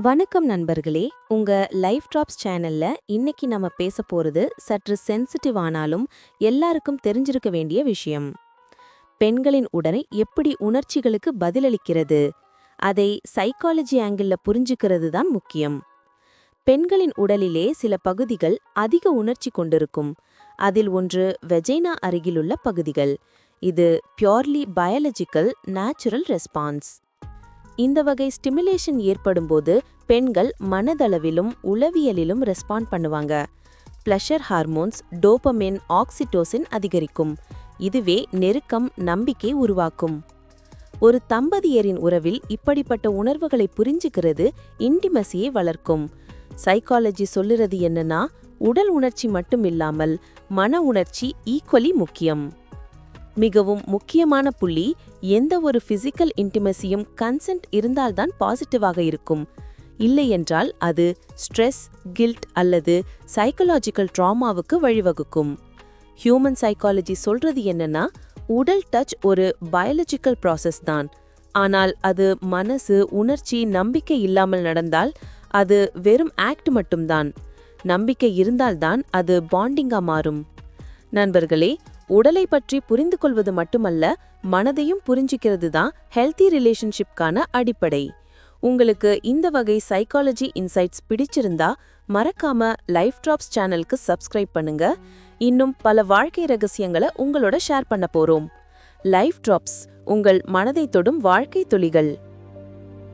வணக்கம் நண்பர்களே. உங்க லைஃப் ட்ராப்ஸ் சேனல்ல இன்னைக்கு நம்ம பேச போறது சற்று சென்சிட்டிவ் ஆனாலும் எல்லாருக்கும் தெரிஞ்சிருக்க வேண்டிய விஷயம். பெண்களின் உடலை எப்படி உணர்ச்சிகளுக்கு பதிலளிக்கிறது? அதை சைக்காலஜி ஆங்கிள்ல புரிஞ்சுக்கிறது தான் முக்கியம். பெண்களின் உடலிலே சில பகுதிகள் அதிக உணர்ச்சி கொண்டிருக்கும். அதில் ஒன்று வெஜைனா அருகிலுள்ள பகுதிகள். இது பியோர்லி பயாலஜிக்கல் நேச்சுரல் ரெஸ்பான்ஸ் இந்த வகை ஸ்டிமுலேஷன் ஏற்படும்போது பெண்கள் மனதளவிலும் உளவியலிலும் ரெஸ்பாண்ட் பண்ணுவாங்க. ப்ளஷர் ஹார்மோன்ஸ் டோபமின் ஆக்சிடோசின் அதிகரிக்கும். இதுவே நெருக்கம் நம்பிக்கை உருவாக்கும். ஒரு தம்பதியரின் உறவில் இப்படிப்பட்ட உணர்வுகளை புரிஞ்சுக்கிறது இன்டிமசியை வளர்க்கும். சைக்காலஜி சொல்லுறது என்னன்னா உடல் உணர்ச்சி மட்டும் இல்லாமல் மன உணர்ச்சி ஈக்குவலி முக்கியம். மிகவும் முக்கியமான புள்ளி எந்த ஒரு பிசிக்கல் இன்டிமசியும் கன்சென்ட் இருந்தால்தான் பாசிட்டிவாக இருக்கும். இல்லையென்றால் அது ஸ்ட்ரெஸ் கில்ட் அல்லது சைக்கலாஜிக்கல் ட்ராமாவுக்கு வழிவகுக்கும். ஹியூமன் சைக்காலஜி சொல்றது என்னன்னா உடல் டச் ஒரு பயாலஜிக்கல் ப்ராசஸ் தான். ஆனால் அது மனசு உணர்ச்சி நம்பிக்கை இல்லாமல் நடந்தால் அது வெறும் ஆக்ட் மட்டும்தான். நம்பிக்கை இருந்தால்தான் அது பாண்டிங்கா மாறும். நண்பர்களே உடலை பற்றி புரிந்து கொள்வது மட்டுமல்ல மனதையும் புரிஞ்சிக்கிறது தான் ஹெல்த்தி ரிலேஷன்ஷிப்கான அடிப்படை. உங்களுக்கு இந்த வகை சைக்காலஜி இன்சைட்ஸ் பிடிச்சிருந்தா மறக்காம லைஃப் ட்ராப்ஸ் சேனலுக்கு சப்ஸ்கிரைப் பண்ணுங்க. இன்னும் பல வாழ்க்கை ரகசியங்களை உங்களோட ஷேர் பண்ண போறோம். லைஃப் ட்ராப்ஸ் உங்கள் மனதை தொடும் வாழ்க்கை துளிகள்.